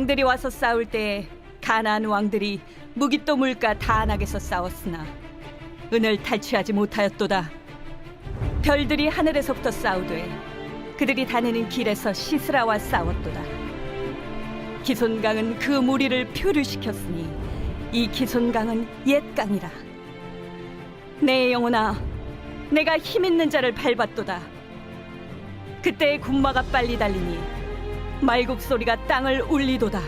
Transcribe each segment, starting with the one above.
왕들이 와서 싸울 때에 가나안 왕들이 무기또 물가 다안하게서 싸웠으나 은을 탈취하지 못하였도다. 별들이 하늘에서부터 싸우되 그들이 다니는 길에서 시스라와 싸웠도다. 기손강은 그 무리를 표류시켰으니 이 기손강은 옛 강이라. 내 영혼아, 내가 힘 있는 자를 밟았도다. 그때의 군마가 빨리 달리니 말국 소리가 땅을 울리도다.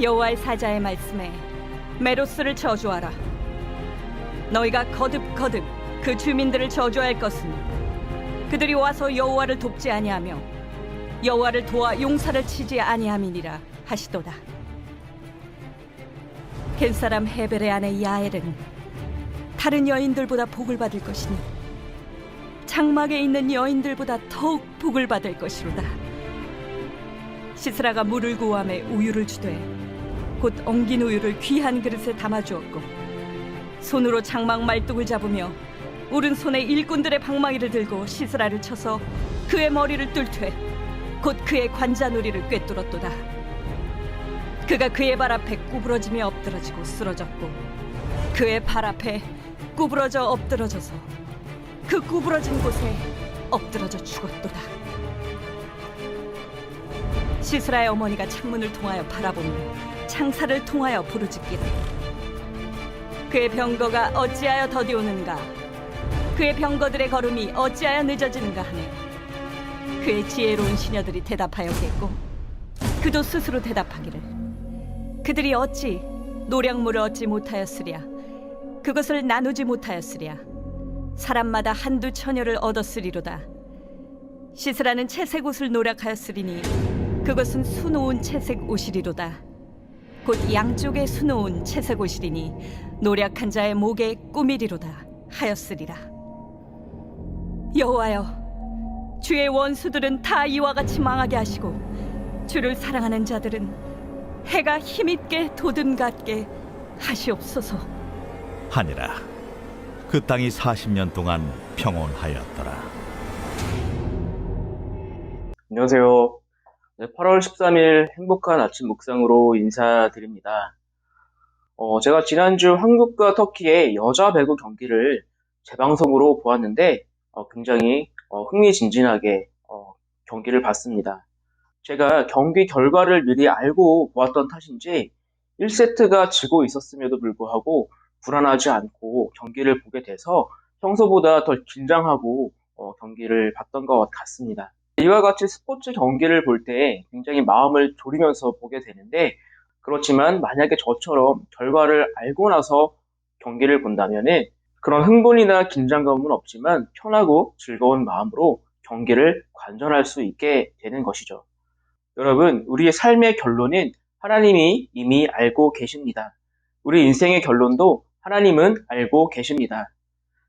여호와의 사자의 말씀에 메로스를 저주하라. 너희가 거듭 거듭 그 주민들을 저주할 것은 그들이 와서 여호와를 돕지 아니하며 여호와를 도와 용사를 치지 아니함이니라 하시도다. 겐 사람 헤벨의 아내 야엘은 다른 여인들보다 복을 받을 것이니 장막에 있는 여인들보다 더욱 복을 받을 것이로다. 시스라가 물을 구함에 우유를 주되 곧 엉긴 우유를 귀한 그릇에 담아 주었고 손으로 장막 말뚝을 잡으며 오른손에 일꾼들의 방망이를 들고 시스라를 쳐서 그의 머리를 뚫되 곧 그의 관자놀이를 꿰뚫었도다. 그가 그의 발 앞에 구부러지며 엎드러지고 쓰러졌고 그의 발 앞에 구부러져 엎드러져서 그 구부러진 곳에 엎드러져 죽었도다. 시스라의 어머니가 창문을 통하여 바라보며 창사를 통하여 부르짖기를. 그의 병거가 어찌하여 더디오는가? 그의 병거들의 걸음이 어찌하여 늦어지는가 하네. 그의 지혜로운 시녀들이 대답하였겠고 그도 스스로 대답하기를. 그들이 어찌 노량물을 얻지 못하였으랴? 그것을 나누지 못하였으랴 사람마다 한두 처녀를 얻었으리로다. 시스라는 채색 옷을 노력하였으리니 그것은 수놓은 채색 옷이리로다. 곧 양쪽에 수놓은 채색 옷이리니 노력한 자의 목에 꾸미리로다 하였으리라. 여호와여 주의 원수들은 다 이와 같이 망하게 하시고 주를 사랑하는 자들은 해가 힘있게 도든 같게 하시옵소서. 하니라 그 땅이 40년 동안 평온하였더라 안녕하세요. 네, 8월 13일 행복한 아침 묵상으로 인사드립니다. 어, 제가 지난주 한국과 터키의 여자 배구 경기를 재방송으로 보았는데 어, 굉장히 어, 흥미진진하게 어, 경기를 봤습니다. 제가 경기 결과를 미리 알고 보았던 탓인지 1세트가 지고 있었음에도 불구하고 불안하지 않고 경기를 보게 돼서 평소보다 더 긴장하고 어, 경기를 봤던 것 같습니다. 이와 같이 스포츠 경기를 볼 때 굉장히 마음을 졸이면서 보게 되는데 그렇지만 만약에 저처럼 결과를 알고 나서 경기를 본다면은 그런 흥분이나 긴장감은 없지만 편하고 즐거운 마음으로 경기를 관전할 수 있게 되는 것이죠. 여러분, 우리의 삶의 결론은 하나님이 이미 알고 계십니다. 우리 인생의 결론도 하나님은 알고 계십니다.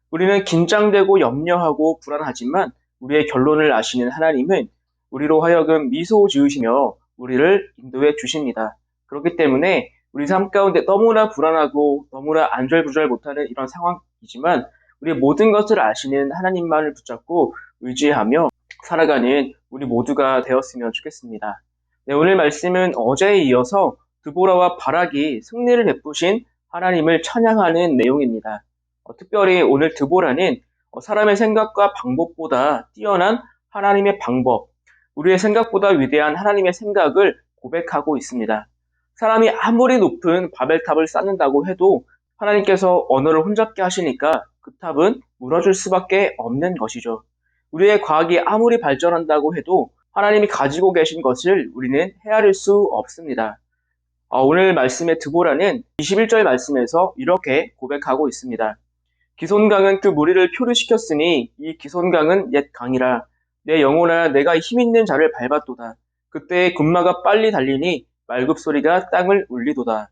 우리는 긴장되고 염려하고 불안하지만 우리의 결론을 아시는 하나님은 우리로 하여금 미소 지으시며 우리를 인도해 주십니다. 그렇기 때문에 우리 삶 가운데 너무나 불안하고 너무나 안절부절 못하는 이런 상황이지만 우리 모든 것을 아시는 하나님만을 붙잡고 의지하며 살아가는 우리 모두가 되었으면 좋겠습니다. 네, 오늘 말씀은 어제에 이어서 드보라와 바락이 승리를 베푸신 하나님을 찬양하는 내용입니다. 어, 특별히 오늘 드보라는 어, 사람의 생각과 방법보다 뛰어난 하나님의 방법, 우리의 생각보다 위대한 하나님의 생각을 고백하고 있습니다. 사람이 아무리 높은 바벨탑을 쌓는다고 해도 하나님께서 언어를 혼잡게 하시니까 그 탑은 무너질 수밖에 없는 것이죠. 우리의 과학이 아무리 발전한다고 해도 하나님이 가지고 계신 것을 우리는 헤아릴 수 없습니다. 어, 오늘 말씀의 드보라는 21절 말씀에서 이렇게 고백하고 있습니다. 기손강은 그 무리를 표류시켰으니 이 기손강은 옛 강이라 내 영혼아 내가 힘 있는 자를 밟았도다. 그때 군마가 빨리 달리니 말굽 소리가 땅을 울리도다.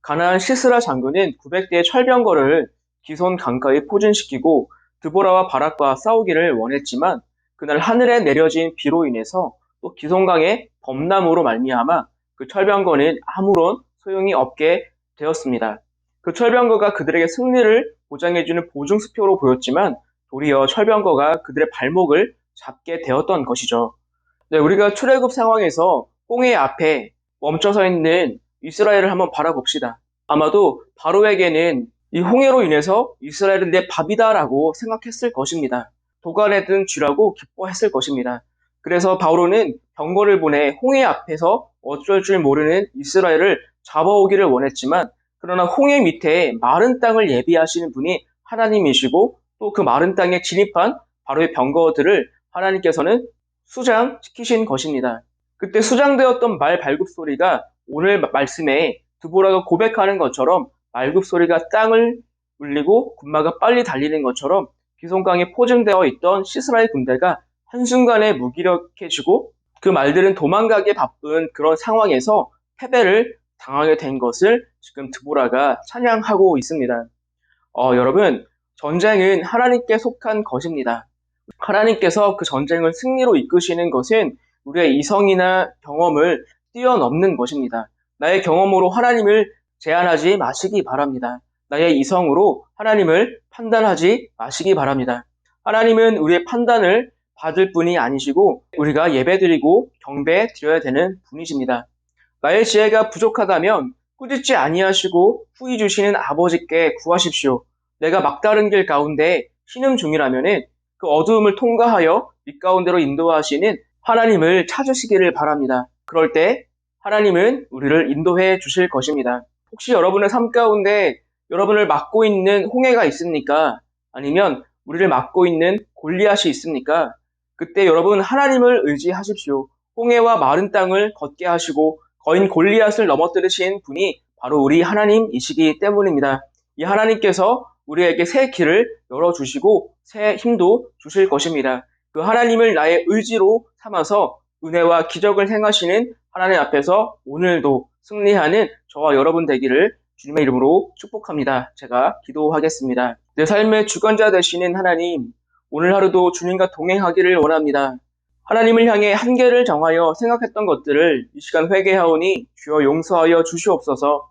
가나안 시스라 장군은 900대의 철병거를 기손 강가에 포진시키고 드보라와 바락과 싸우기를 원했지만 그날 하늘에 내려진 비로 인해서 또 기손강의 범람으로 말미암아 그 철병거는 아무런 소용이 없게 되었습니다. 그 철병거가 그들에게 승리를 보장해주는 보증수표로 보였지만 도리어 철병거가 그들의 발목을 잡게 되었던 것이죠. 네, 우리가 출애굽 상황에서 홍해 앞에 멈춰서 있는 이스라엘을 한번 바라봅시다. 아마도 바로에게는 이 홍해로 인해서 이스라엘은 내 밥이다라고 생각했을 것입니다. 도가내든 쥐라고 기뻐했을 것입니다. 그래서 바로는 병거를 보내 홍해 앞에서 어쩔 줄 모르는 이스라엘을 잡아오기를 원했지만 그러나 홍해 밑에 마른 땅을 예비하시는 분이 하나님이시고 또 그 마른 땅에 진입한 바로의 병거들을 하나님께서는 수장시키신 것입니다. 그때 수장되었던 말 발굽 소리가 오늘 말씀에 드보라가 고백하는 것처럼 말굽 소리가 땅을 울리고 군마가 빨리 달리는 것처럼 비송강에 포진되어 있던 시스라의 군대가 한순간에 무기력해지고 그 말들은 도망가기에 바쁜 그런 상황에서 패배를 당하게 된 것을 지금 드보라가 찬양하고 있습니다. 어, 여러분, 전쟁은 하나님께 속한 것입니다. 하나님께서 그 전쟁을 승리로 이끄시는 것은 우리의 이성이나 경험을 뛰어넘는 것입니다. 나의 경험으로 하나님을 제한하지 마시기 바랍니다. 나의 이성으로 하나님을 판단하지 마시기 바랍니다. 하나님은 우리의 판단을 받을 분이 아니시고 우리가 예배드리고 경배 드려야 되는 분이십니다. 나의 지혜가 부족하다면 꾸짖지 아니하시고 후히 주시는 아버지께 구하십시오. 내가 막다른 길 가운데 신음 중이라면은 그 어두움을 통과하여 빛 가운데로 인도하시는 하나님을 찾으시기를 바랍니다. 그럴 때 하나님은 우리를 인도해 주실 것입니다. 혹시 여러분의 삶 가운데 여러분을 막고 있는 홍해가 있습니까? 아니면 우리를 막고 있는 골리앗이 있습니까? 그때 여러분 하나님을 의지하십시오. 홍해와 마른 땅을 걷게 하시고 거인 골리앗을 넘어뜨리신 분이 바로 우리 하나님이시기 때문입니다. 이 하나님께서 우리에게 새 길을 열어주시고 새 힘도 주실 것입니다. 그 하나님을 나의 의지로 삼아서 은혜와 기적을 행하시는 하나님 앞에서 오늘도 승리하는 저와 여러분 되기를 주님의 이름으로 축복합니다. 제가 기도하겠습니다. 내 삶의 주관자 되시는 하나님, 오늘 하루도 주님과 동행하기를 원합니다. 하나님을 향해 한계를 정하여 생각했던 것들을 이 시간 회개하오니 주여 용서하여 주시옵소서.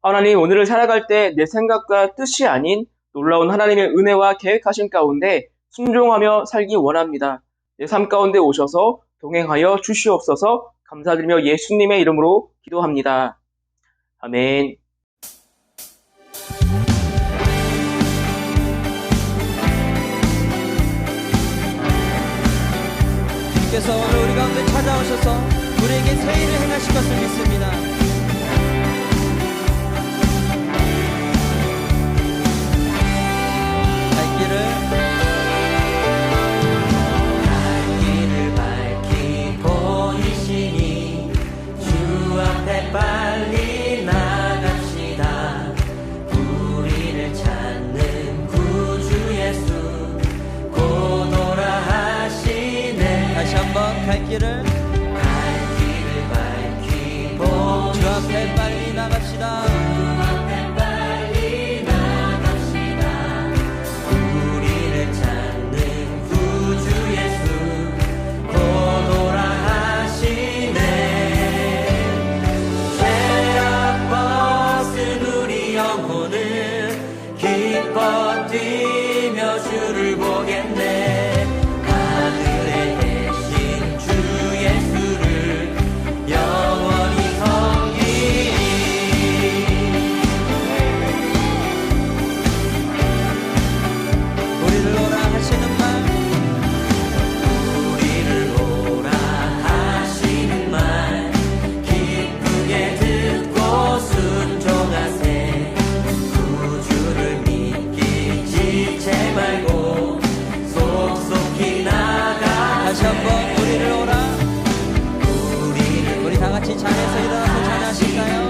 하나님, 오늘을 살아갈 때 내 생각과 뜻이 아닌 놀라운 하나님의 은혜와 계획하신 가운데 순종하며 살기 원합니다. 내 삶 가운데 오셔서 동행하여 주시옵소서 감사드리며 예수님의 이름으로 기도합니다. 아멘. 주께서 오늘 우리 가운데 찾아오셔서 우리에게 새 일을 행하실 것을 믿습니다. 나갑시다. 한번 우리를 오라 우리 다 같이 찬에서 일어나서 찬양하실까요?